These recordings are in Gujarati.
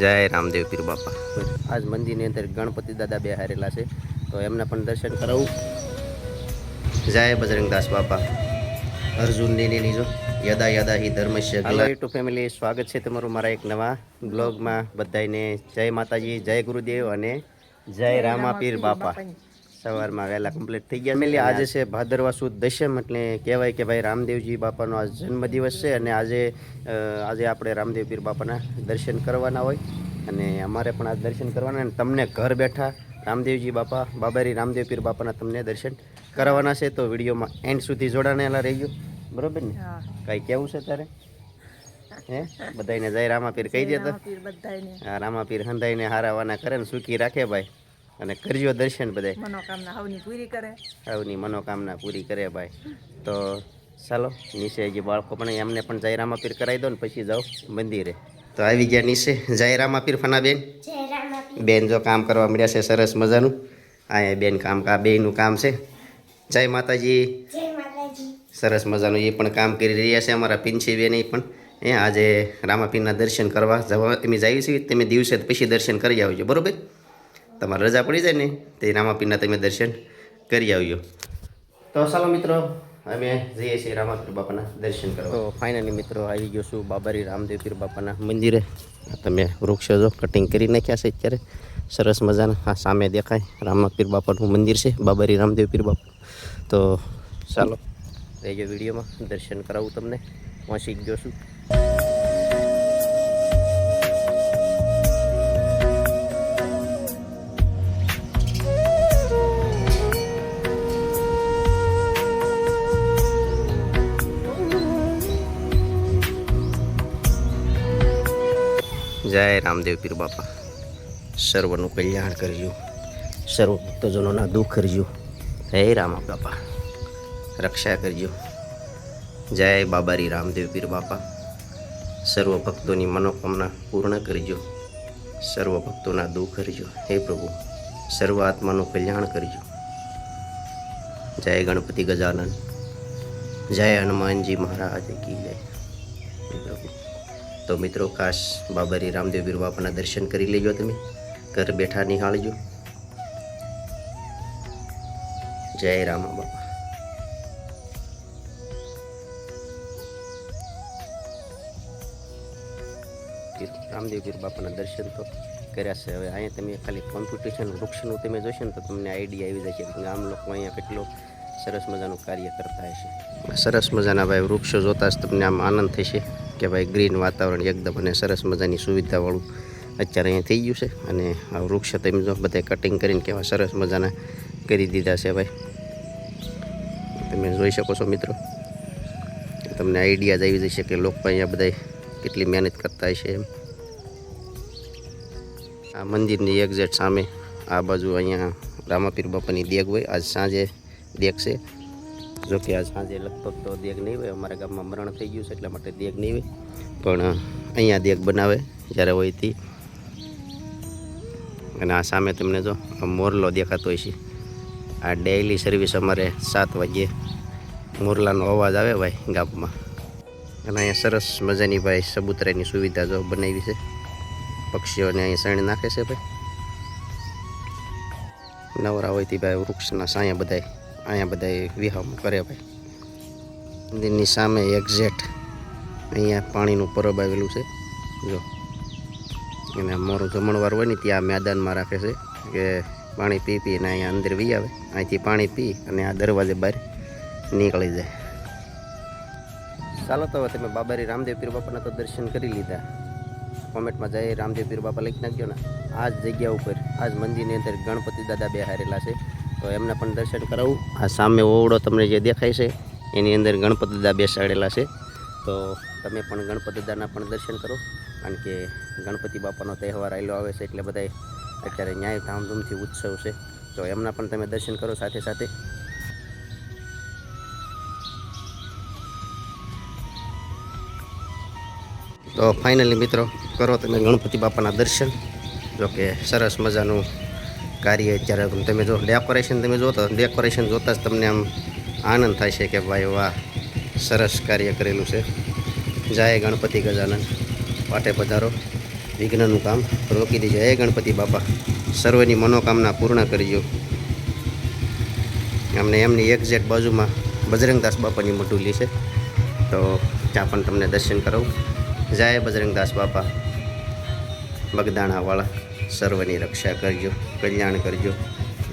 જય રામદેવ પીર બાપા. આજ મંદિરની અંદર ગણપતિ દાદા બે હારેલા છે. તો એમના પણ દર્શન કરાવું. જય બજરંગદાસ બાપા. અર્જુનની ની જો યદા યદા હિ ધર્મસ્ય હેલો યુટ્યુબ ફેમિલી સ્વાગત છે તમારું મારા એક નવા બ્લોગમાં. બધાને જય માતાજી જય ગુરુદેવ અને જય રામા પીર બાપા. સવારમાં વહેલા કમ્પ્લીટ થઈ ગયા મેલી આજે છે ભાદરવા સુદ દશમ એટલે કહેવાય કે ભાઈ રામદેવજી બાપાનો આ જન્મદિવસ છે અને આજે આજે આપણે રામદેવ પીર બાપાના દર્શન કરવાના હોય અને અમારે પણ આ દર્શન કરવાના અને તમને ઘર બેઠા રામદેવજી બાપા બાબારી રામદેવ પીર બાપાના તમને દર્શન કરવાના છે. તો વિડીયોમાં એન્ડ સુધી જોડાણેલા રહીજો. બરોબર ને? કાંઈ કેવું છે તારે? હે? બધાને જય રામાપીર કહી દે તો. રામાપીર હંધાઈને હારાવાના કરે ને સુખી રાખે ભાઈ. અને કરજો દર્શન બધાય. મનોકામના હવની પૂરી કરે. આવની મનોકામના પૂરી કરે ભાઈ. તો ચાલો નીચે જે બાળકો પણ એમને પણ જય રામાપીર કરાવી દો ને પછી જાઓ મંદિરે. તો આવી ગયા નીચે જય રામાપીર ફનાબેન. બેન જો કામ કરવા મળ્યા છે સરસ મજાનું. અહીંયા બેન કામ કા બેનનું કામ છે. જય માતાજી. સરસ મજાનું એ પણ કામ કરી રહ્યા છે અમારા પિંછી બેન એ પણ. એ આજે રામાપીરના દર્શન કરવા જવા તમે જાય છે તમે દિવસે પછી દર્શન કરી આવજો. બરોબર? તમારે રજા પડી જાય ને, તે રામાપીરના તમે દર્શન કરી આવ્યો તો ચાલો મિત્રો, અમે જઈએ છીએ રામાપીર બાપાના દર્શન કરવા. તો ફાઇનલી મિત્રો આવી ગયો છું બાબારી રામદેવ પીર બાપાના મંદિરે. તમે વૃક્ષો જો કટિંગ કરી નાખ્યા છે અત્યારે. સરસ મજાના આ સામે દેખાય રામાપીર બાપાનું મંદિર છે, બાબારી રામદેવ પીર બાપા. તો ચાલો રહેજો વિડીયોમાં. દર્શન કરાવું તમને. પહોંચી ગયો છું. રામદેવ પીર બાપા. સર્વનું કલ્યાણ કરજો. સર્વ ભક્તજનોના દુઃખ કરજો. હે રામા બાપા. રક્ષા કરજો. જય બાબારી રામદેવ પીર બાપા. સર્વ ભક્તોની મનોકામના પૂર્ણ કરજો. સર્વ ભક્તોના દુઃખ કરજો. હે પ્રભુ. સર્વ આત્માનું કલ્યાણ કરજો. જય ગણપતિ ગજાનન. જય હનુમાનજી મહારાજ કી જય. પ્રભુ. તો મિત્રો ખાસ બાબારી રામદેવ પીર બાપાના દર્શન કરી લેજો તમે. ઘર બેઠા નિહાળજો. જય રામા બાપા રામદેવ ગીર બાપાના દર્શન તો કર્યા છે. હવે અહીંયા તમે ખાલી કોમ્પિટિશન વૃક્ષનું તમે જોશો ને તો તમને આઈડિયા આવી જશે છે આમ લોકો અહીંયા કેટલો સરસ મજાનું કાર્ય કરતા હશે. સરસ મજાના ભાઈ, વૃક્ષો જોતા જ તમને આમ આનંદ થશે. કે ભાઈ ગ્રીન વાતાવરણ એકદમ અને સરસ મજાની સુવિધાવાળું અત્યારે અહીંયા થઈ ગયું છે. અને આ વૃક્ષ તમે જો બધા કટિંગ કરીને કેવા સરસ મજાના કરી દીધા છે ભાઈ. તમે જોઈ શકો છો મિત્રો. તમને આઈડિયા જ આવી જશે કે લોકો અહીંયા બધા કેટલી મહેનત કરતા હશે એમ. આ મંદિરની એક્ઝેક્ટ સામે આ બાજુ અહીંયા રામાપીર બાપાની દેગ હોય. આજ સાંજે દેગ છે. જો કે આજ સાંજે લગભગ તો દેગ નહીં હોય, અમારા ગામમાં મરણ થઈ ગયું છે, એટલા માટે દેગ નહીં હોય. પણ અહીંયા દેગ બનાવે, જ્યારે હોય તે. અને આ સામે તમને જો, આ મોરલો દેખાતો હોય છે. આ ડેઇલી સર્વિસ અમારે સાત વાગ્યે મોરલાનો અવાજ આવે ભાઈ ગામમાં. અને અહીંયા સરસ મજાની ભાઈ સબૂતરાની સુવિધા જો બનાવી છે. પક્ષીઓને અહીં શણ નાખે છે ભાઈ. નવરા હોય તે ભાઈ વૃક્ષના સાયા બધાય. અહીંયા બધાએ વિહામ કરે ભાઈ. મંદિરની સામે એક્ઝેક્ટ અહીંયા પાણીનું પરબ આવેલું છે. જો અને મોરું જમણવાર હોય ને ત્યાં મેદાનમાં રાખે છે કે પાણી પી પીને અહીંયા અંદર વી આવે. અહીંથી પાણી પી અને આ દરવાજે બહાર નીકળી જાય. ચાલો તો હવે તમે બાબારી રામદેવ પીર બાપાના તો દર્શન કરી લીધા. કોમેન્ટમાં જઈ રામદેવ પીર બાપા લખી નાખજો ને. આ જ જગ્યા ઉપર, આ જ મંદિરની અંદર ગણપતિ દાદા બે હારેલા છે. તો એમના પણ દર્શન કરાવું. આ સામે ઓવડો તમને જે દેખાય છે, એની અંદર ગણપતિ દાદા બેસાડેલા છે. તો તમે પણ ગણપતિ દાદાના પણ દર્શન કરો. કારણ કે ગણપતિ બાપાનો તહેવાર આવેલો આવે છે એટલે બધા અત્યારે ન્યાય ધામધૂમથી ઉત્સવ છે. તો એમના પણ તમે દર્શન કરો સાથે સાથે. તો ફાઇનલી મિત્રો, કરો તમે ગણપતિ બાપાના દર્શન. જો કે સરસ મજાનું કાર્ય અત્યારે તમે જો ડેકોરેશન તમે જોતો ડેકોરેશન જોતાં જ તમને આમ આનંદ થાય છે કે ભાઈ વાહ, સરસ કાર્ય કરેલું છે. જય ગણપતિ ગજાનન. પાટે પધારો. વિઘ્નનું કામ રોકી દેજો. હે ગણપતિ બાપા, સર્વની મનોકામના પૂર્ણ કરજો. અમને એમની એક્ઝેક્ટ બાજુમાં બજરંગદાસ બાપાની મટુલી છે. તો ત્યાં પણ તમને દર્શન કરાવું. જય બજરંગદાસ બાપા. બગદાણાવાળા. સર્વની રક્ષા કરજો, કલ્યાણ કરજો.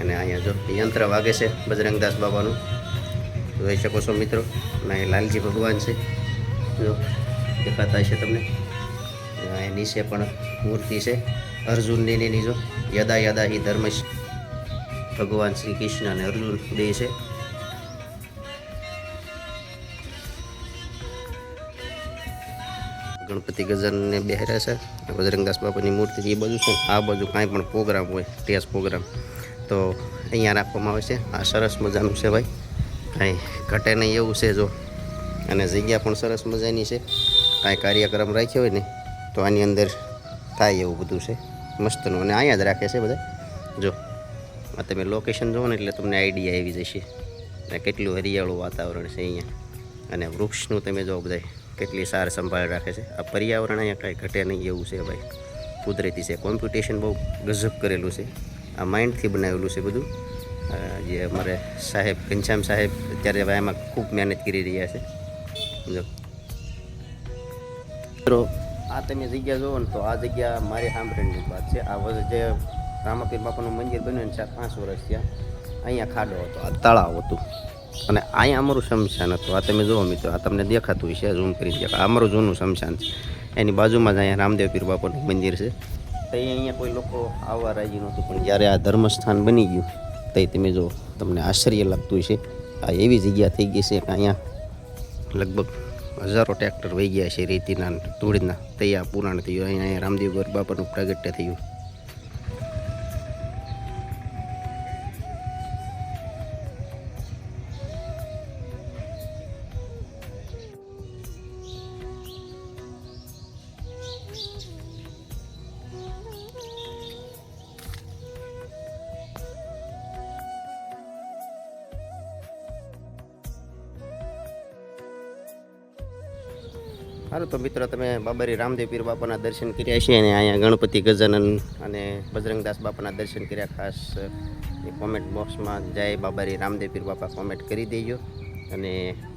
અને અહીંયા જો યંત્ર વાગે છે બજરંગદાસ બાબાનું. જોઈ શકો છો મિત્રો, અને અહીં લાલજી ભગવાન છે. જો દેખાતા છે તમને. એની નીચે પણ મૂર્તિ છે. અર્જુનની નીની જો યદા યદા હિ ધર્મ ભગવાન શ્રી કૃષ્ણ અને અર્જુન બે છે. ગણપતિ ગજનને બેહર્યા છે. બજરંગદાસ બાપાની મૂર્તિ એ બાજુ છે આ બાજુ કાંઈ પણ પ્રોગ્રામ હોય ટેસ્ટ પ્રોગ્રામ. તો અહીંયા રાખવામાં આવે છે. આ સરસ મજાનું છે ભાઈ. કાંઈ ઘટે નહીં એવું છે જો. અને જગ્યા પણ સરસ મજાની છે. કાંઈ કાર્યક્રમ રાખ્યો હોય ને, તો આની અંદર થાય એવું બધું છે. મસ્તનું. અને અહીંયા જ રાખે છે બધા. જો, આ તમે લોકેશન જુઓ ને એટલે તમને આઈડિયા આવી જશે. કેટલું હરિયાળું વાતાવરણ છે અહીંયા. અને વૃક્ષનું તમે જો બધા કેટલી સાર સંભાળ રાખે છે? આ પર્યાવરણ અહીંયા કાંઈ ઘટે નહીં એવું છે ભાઈ. કુદરતી છે. કોમ્પ્યુટેશન બહુ ગજબ કરેલું છે. આ માઇન્ડથી બનાવેલું છે બધું. જે અમારે સાહેબ, ઘનશ્યામ સાહેબ અત્યારે હવે એમાં ખૂબ મહેનત કરી રહ્યા છે. જો. મિત્રો, આ તમે જગ્યા જુઓ ને તો આ જગ્યા મારી સાંભળવાની વાત છે. આ જે રામાપીર બાપાનું મંદિર બન્યું ને ચાર પાંચ વર્ષ થયા. અહીંયા ખાડો હતો. આ તળાવ હતું. અને અહીંયા અમારું શમશાન હતું. આ તમે જુઓ મિત્રો, આ તમને દેખાતું હશે ઝૂમ કરી દેખા અમારું જૂનું શમશાન છે. એની બાજુમાં જ અહીંયા રામદેવ પીર બાપાનું મંદિર છે. તો અહીંયા કોઈ લોકો આવવા રાજી નહોતું, પણ જ્યારે આ ધર્મસ્થાન બની ગયું તો તમે જુઓ, તમને આશ્ચર્ય લાગતું છે આ એવી જગ્યા થઈ ગઈ છે કે અહીંયા લગભગ હજારો ટ્રેક્ટર વહી ગયા છે રેતીના ને તૈયાર પુરાણ થયું. અહીંયા રામદેવ બાપાનું પ્રાગટ્ય થયું. સારું તો મિત્રો, તમે બાબારી રામદેવ પીર બાપાના દર્શન કર્યા છે અને અહીંયા ગણપતિ ગજાનન અને બજરંગદાસ બાપાના દર્શન કર્યા. ખાસ કોમેન્ટ બોક્સમાં જય બાબારી રામદેવ પીર બાપા કોમેન્ટ કરી દેજો. અને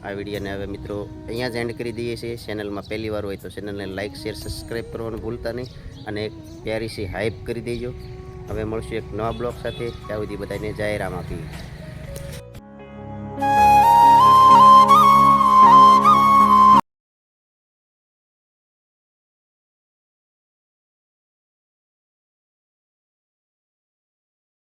આ વિડીયોને હવે મિત્રો અહીંયા જ એન્ડ કરી દઈએ છીએ. ચેનલમાં પહેલી વાર હોય તો ચેનલને લાઇક શેર સબસ્ક્રાઈબ કરવાનું ભૂલતા નહીં. અને એક પ્યારી હાઇપ કરી દેજો. હવે મળશું એક નવા બ્લોગ સાથે. ત્યાં સુધી બધાને જય આપી